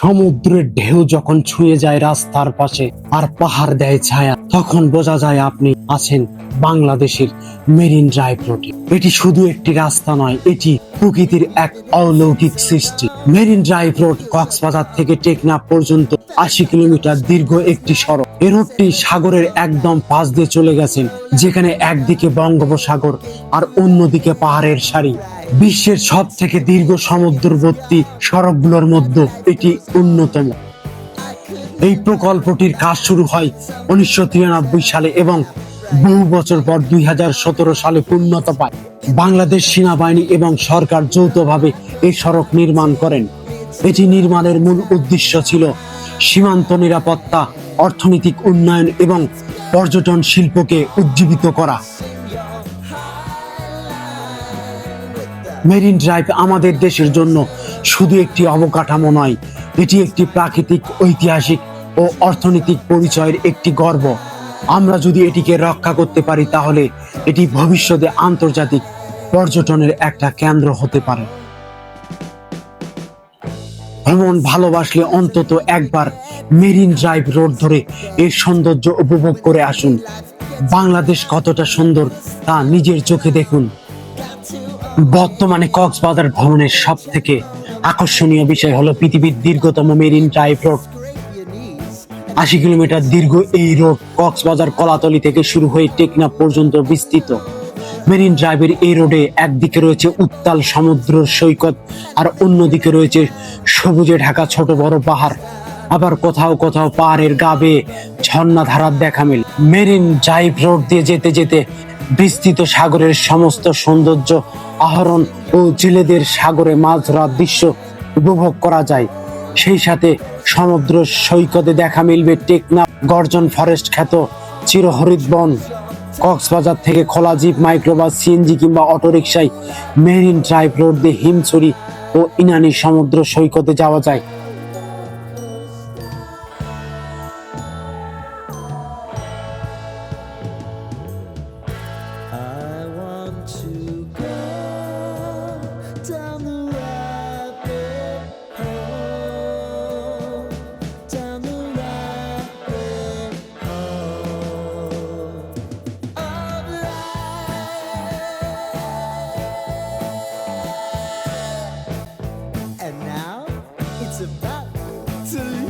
সমুদ্রের ঢেউ যখন ছুঁয়ে যায় রাস্তার পাশে আর পাহাড় দেয় ছায়া, তখন বোঝা যায় আপনি আছেন বাংলাদেশের মেরিন ড্রাইভ রোডে। এটি শুধু একটি রাস্তা নয়, এটি প্রকৃতির এক অলৌকিক সৃষ্টি। মেরিন ড্রাইভ রোড কক্সবাজার থেকে টেকনাফ পর্যন্ত আশি কিলোমিটার দীর্ঘ একটি সড়ক। এ রোডটি সাগরের একদম পাশ দিয়ে চলে গেছেন, যেখানে একদিকে বঙ্গোপসাগর আর অন্যদিকে পাহাড়ের সারি। বিশ্বের সব থেকে দীর্ঘ সমুদ্রবর্তী সড়কগুলোর মধ্যে এটি অন্যতম। এই প্রকল্পটির কাজ শুরু হয় উনিশশো তিরানব্বই সালে এবং বহু বছর পর দুই হাজার সতেরো সালে পূর্ণতা পায়। বাংলাদেশ সেনাবাহিনী এবং সরকার যৌথভাবে এই সড়ক নির্মাণ করেন। এটি নির্মাণের মূল উদ্দেশ্য ছিল সীমান্ত নিরাপত্তা, অর্থনৈতিক উন্নয়ন এবং পর্যটন শিল্পকে উজ্জীবিত করা। মেরিন ড্রাইভ আমাদের দেশের জন্য শুধু একটি অবকাঠামো নয়, এটি একটি প্রাকৃতিক, ঐতিহাসিক ও অর্থনৈতিক পরিচয়ের একটি গর্ব। আমরা যদি এটিকে রক্ষা করতে পারি, তাহলে এটি ভবিষ্যতে আন্তর্জাতিক পর্যটনের একটা কেন্দ্র হতে পারে। ভ্রমণ ভালোবাসলে অন্তত একবার মেরিন ড্রাইভ রোড ধরে এর সৌন্দর্য উপভোগ করে আসুন। বাংলাদেশ কতটা সুন্দর তা নিজের চোখে দেখুন। বর্তমানে কক্সবাজার ভ্রমণের সব থেকে আকর্ষণীয় বিষয় হলো পৃথিবীর দীর্ঘতম মেরিন ড্রাইভ রোড। আশি কিলোমিটার দীর্ঘ এই রোড কক্সবাজার কলাতলি থেকে শুরু হয়ে টেকনা পর্যন্ত বিস্তৃত। মেরিন ড্রাইভের এই রোডে একদিকে রয়েছে উত্তাল সমুদ্র সৈকত আর অন্যদিকে রয়েছে সবুজে ঢাকা ছোট বড় পাহাড়। আবার কোথাও কোথাও পাহাড়ের গা বেয়ে ঝর্ণা ধারার দেখা মিল। মেরিন ড্রাইভ রোড দিয়ে যেতে যেতে বিস্তৃত সাগরের সমস্ত সৌন্দর্য আহরণ ও জেলেদের সাগরে মাছ ধরার দৃশ্য উপভোগ করা যায়। সেই সাথে সমুদ্র সৈকতে দেখা মিলবে টেকনা গর্জন ফরেস্ট খ্যাত চিরহরিত বন। কক্সবাজার থেকে খোলা জিপ, মাইক্রোবাস, সিএনজি কিংবা অটোরিকশায় মেরিন ড্রাইভ রোড দিয়ে হিমছড়ি ও ইনানি সমুদ্র সৈকতে যাওয়া যায়। sit back to leave.